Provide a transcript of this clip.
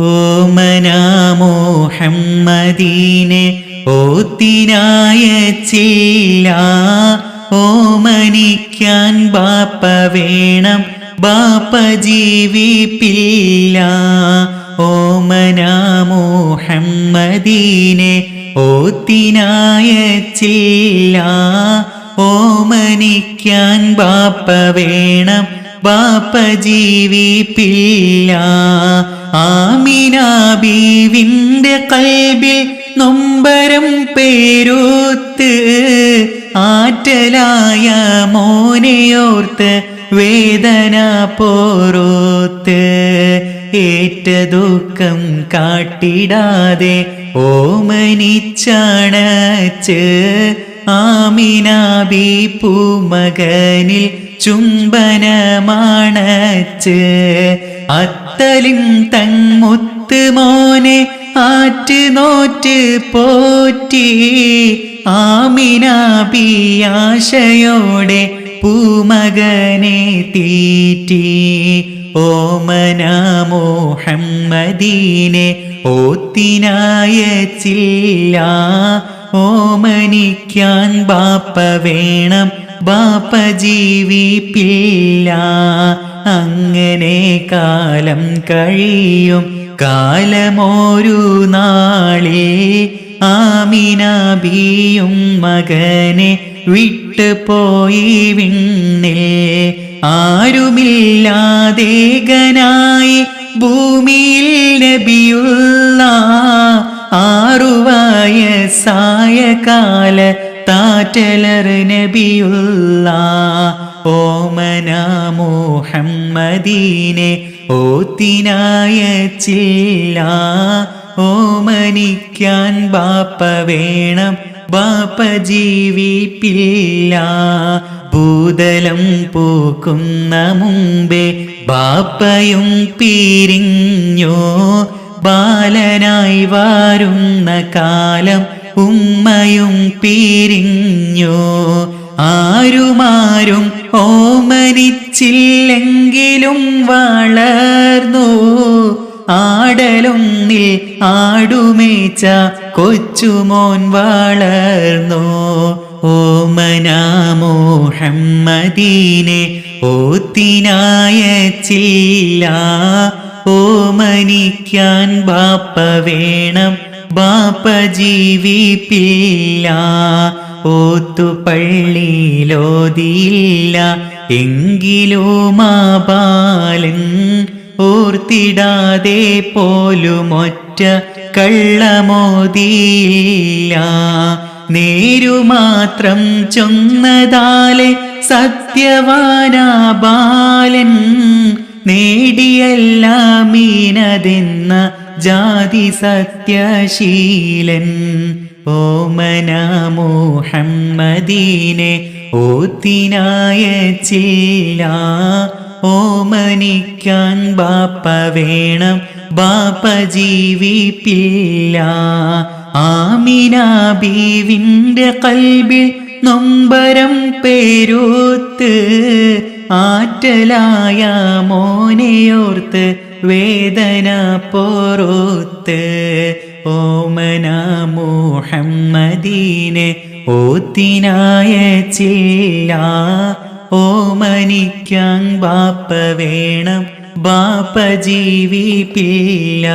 ഓമനാമോഹമ്മദീനെ ഓത്തിനായ ചില്ല ഓമനിക്കാൻ ബാപ്പ വേണം ബാപ്പ ജീവിപ്പില്ല. ഓമനാമോഹമ്മദീനെ ഓത്തിനായ ചില്ല ഓമനിക്കാൻ ബാപ്പ വേണം ബാപ്പ ജീവിപ്പില്ല. ആമിന ബീവിന്റെ കൽബിൽ നൊമ്പരം പേരൂത്ത് ആറ്റലായ മോനെയോർത്ത് വേദന പോരോത്ത് ഏറ്റ ദുഃഖം കാട്ടിടാതെ ഓമനിച്ചണച്ച് ആമിനാബി പൂമകനിൽ ചുംബനമാണച്ച്. അത്തലിൻ തങ്ങുത്ത് മോനെ ആറ്റ് നോറ്റ് പോറ്റി. ആമിനാബിയാശയോടെ പൂമകനെ തീറ്റി. ഓമനാമോഹമ്മദീനെ ഓത്തിനായ ചില്ല ഓമനിക്കാൻ ബാപ്പ വേണം. ബാപ്പ ജീവിപ്പില്ല. അങ്ങനെ കാലം കഴിയും. കാലമോരു നാളേ ആമിനാബിയും മകനെ വിട്ടു പോയി വിണ്ണിൽ. ആരുമില്ലാതേകനായി ഭൂമിയിൽ നബിയുള്ള ആറുവയസായ കാല താറ്റലർ നബിയുള്ള ഓമനാമോഹമ്മദീനെ ഓത്തിനായ ചില്ല ഓമനിക്കാൻ ബാപ്പ വേണം ബാപ്പ ജീവിപ്പില്ല. ഭൂതലം പൂക്കുന്ന മുമ്പേ ബാപ്പയും പിരിഞ്ഞോ. ബാലനായി വാരുന്ന കാലം ഉമ്മയും പിരിഞ്ഞു. ആരുമാരും ഓമനിച്ചില്ലെങ്കിലും വളർന്നു. ആടലൊന്നിൽ ആടുമേച്ച കൊച്ചുമോൻ വളർന്നു. ഓമനാമോഹമ്മദീനെ ഓത്തിനായ ചില്ല ഓമനിക്കാൻ ബാപ്പ വേണം. ബാപ്പ ജീവിപ്പില്ല ഓത്തുപള്ളിയിലോതിയില്ല എങ്കിലും മാ ബാലൻ ഓർത്തിടാതെ ഒറ്റ കള്ളമോതിയില്ല. നേരുമാത്രം ചൊന്നതാലെ സത്യവാനാ ബാലൻ നേടിയല്ല മീനതെന്ന ജാതി സത്യശീലൻ. ഓമനാമോഹമ്മദീനെ ഓത്തിനായ ഓത്തിനായച്ചില്ല ഓമനിക്കാൻ ബാപ്പ വേണം ബാപ്പ ജീവിപ്പില്ല. ആമിന ബീവിന്റെ കൽബിൽ നൊമ്പരം പേരൂത്ത് ആറ്റലായ മോനെയോർത്ത് വേദന പോറോത്ത് ഓമനാമോഹമ്മദീനെ ഓത്തിനായ ചില്ല. ഓമനിക്കാൻ ബാപ്പ വേണം ബാപ്പ ജീവിപ്പില്ല.